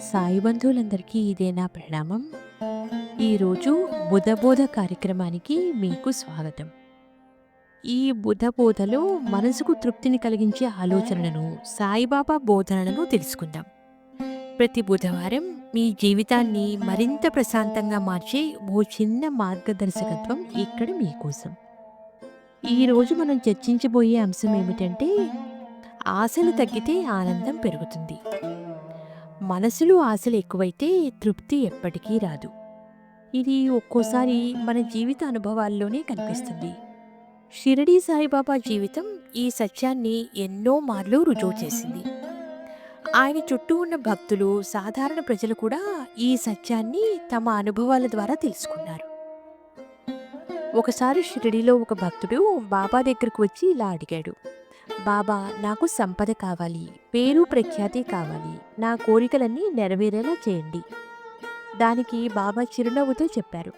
సాయి బంధువులందరికీ ఇదే నా ప్రణామం. ఈరోజు బుధబోధ కార్యక్రమానికి మీకు స్వాగతం. ఈ బుధబోధలో మనసుకు తృప్తిని కలిగించే ఆలోచనలను సాయిబాబా బోధనలను తెలుసుకుందాం. ప్రతి బుధవారం మీ జీవితాన్ని మరింత ప్రశాంతంగా మార్చే ఓ చిన్న మార్గదర్శకత్వం ఇక్కడ మీకోసం. ఈరోజు మనం చర్చించబోయే అంశం ఏమిటంటే ఆశలు తగ్గితే ఆనందం పెరుగుతుంది. మనసులో ఆశలు ఎక్కువైతే తృప్తి ఎప్పటికీ రాదు. ఇది ఒక్కోసారి మన జీవిత అనుభవాల్లోనే కనిపిస్తుంది. షిరడీ సాయిబాబా జీవితం ఈ సత్యాన్ని ఎన్నో మార్లు రుజువు చేసింది. ఆయన చుట్టూ ఉన్న భక్తులు సాధారణ ప్రజలు కూడా ఈ సత్యాన్ని తమ అనుభవాల ద్వారా తెలుసుకున్నారు. ఒకసారి షిరడీలో ఒక భక్తుడు బాబా దగ్గరకు వచ్చి ఇలా అడిగాడు. బాబా నాకు సంపద కావాలి పేరు ప్రఖ్యాతి కావాలి నా కోరికలన్నీ నెరవేరేలా చేయండి. దానికి బాబా చిరునవ్వుతో చెప్పారు.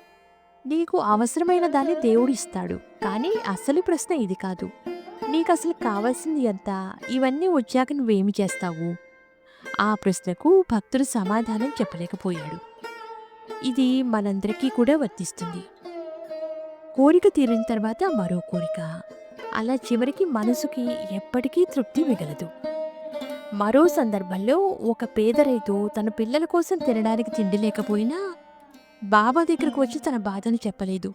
నీకు అవసరమైన దాన్ని దేవుడు ఇస్తాడు కానీ అసలు ప్రశ్న ఇది కాదు. నీకు అసలు కావాల్సింది ఎంత? ఇవన్నీ వచ్చాక నువ్వేమి చేస్తావు? ఆ ప్రశ్నకు భక్తుడు సమాధానం చెప్పలేకపోయాడు. ఇది మనందరికీ కూడా వర్తిస్తుంది. కోరిక తీరిన తర్వాత మరో కోరిక. అలా చివరికి మనసుకి ఎప్పటికీ తృప్తి మిగలదు. మరో సందర్భంలో ఒక పేద రైతు తన పిల్లల కోసం తినడానికి తిండి లేకపోయినా బాబా దగ్గరకు వచ్చి తన బాధను చెప్పలేదు.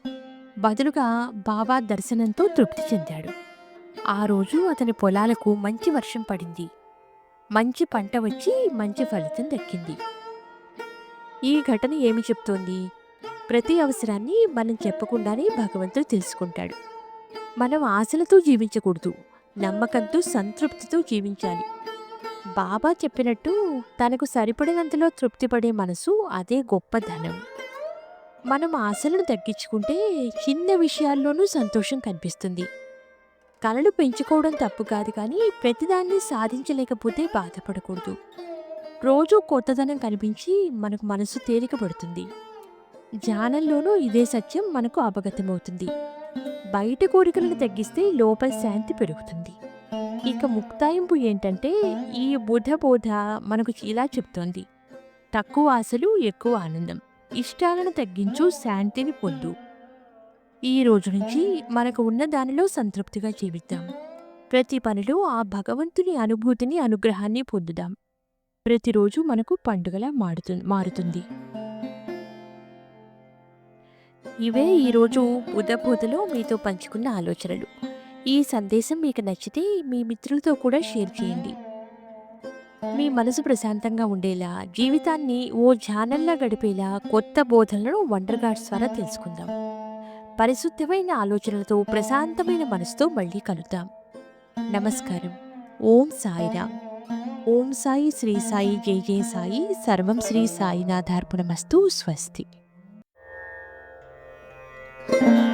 బదులుగా బాబా దర్శనంతో తృప్తి చెందాడు. ఆ రోజు అతని పొలాలకు మంచి వర్షం పడింది. మంచి పంట వచ్చి మంచి ఫలితం దక్కింది. ఈ ఘటన ఏమి చెప్తోంది? ప్రతి అవసరాన్ని మనం చెప్పకుండానే భగవంతుడు తెలుసుకుంటాడు. మనం ఆశలతో జీవించకూడదు నమ్మకంతో సంతృప్తితో జీవించాలి. బాబా చెప్పినట్టు తనకు సరిపడినంతలో తృప్తిపడే మనసు అదే గొప్ప ధనం. మనం ఆశలను తగ్గించుకుంటే చిన్న విషయాల్లోనూ సంతోషం కనిపిస్తుంది. కళలు పెంచుకోవడం తప్పు కాదు కానీ ప్రతిదాన్ని సాధించలేకపోతే బాధపడకూడదు. రోజు కొత్తదనం కనిపించి మనకు మనసు తేలిక పడుతుంది ధ్యానంలోనూ ఇదే సత్యం మనకు అవగతమవుతుంది. బయట కోరికలను తగ్గిస్తే లోపల శాంతి పెరుగుతుంది. ఇక ముక్తాయింపు ఏంటంటే ఈ బుధ బోధ మనకు ఇలా చెప్తోంది. తక్కువ ఆశలు ఎక్కువ ఆనందం. ఇష్టాలను తగ్గించు శాంతిని పొందు. ఈ రోజు నుంచి మనకు ఉన్న దానిలో సంతృప్తిగా జీవిద్దాం. ప్రతి పనిలో ఆ భగవంతుని అనుభూతిని అనుగ్రహాన్ని పొందుదాం. ప్రతిరోజు మనకు పండుగలా మారుతు మారుతుంది. ఇవే ఈరోజు బుధబోధలో మీతో పంచుకున్న ఆలోచనలు. ఈ సందేశం మీకు నచ్చితే మీ మిత్రులతో కూడా షేర్ చేయండి. మీ మనసు ప్రశాంతంగా ఉండేలా జీవితాన్ని ఓ ఛానల్లా గడిపేలా కొత్త బోధనలను వండర్ గార్డ్స్ ద్వారా తెలుసుకుందాం. పరిశుద్ధమైన ఆలోచనలతో ప్రశాంతమైన మనసుతో మళ్ళీ కలుద్దాం. నమస్కారం. ఓం సాయిరా ఓం సాయి శ్రీ సాయి జై జయ సాయి. సర్వం శ్రీ సాయినాథార్పణమస్తు. స్వస్తి. Música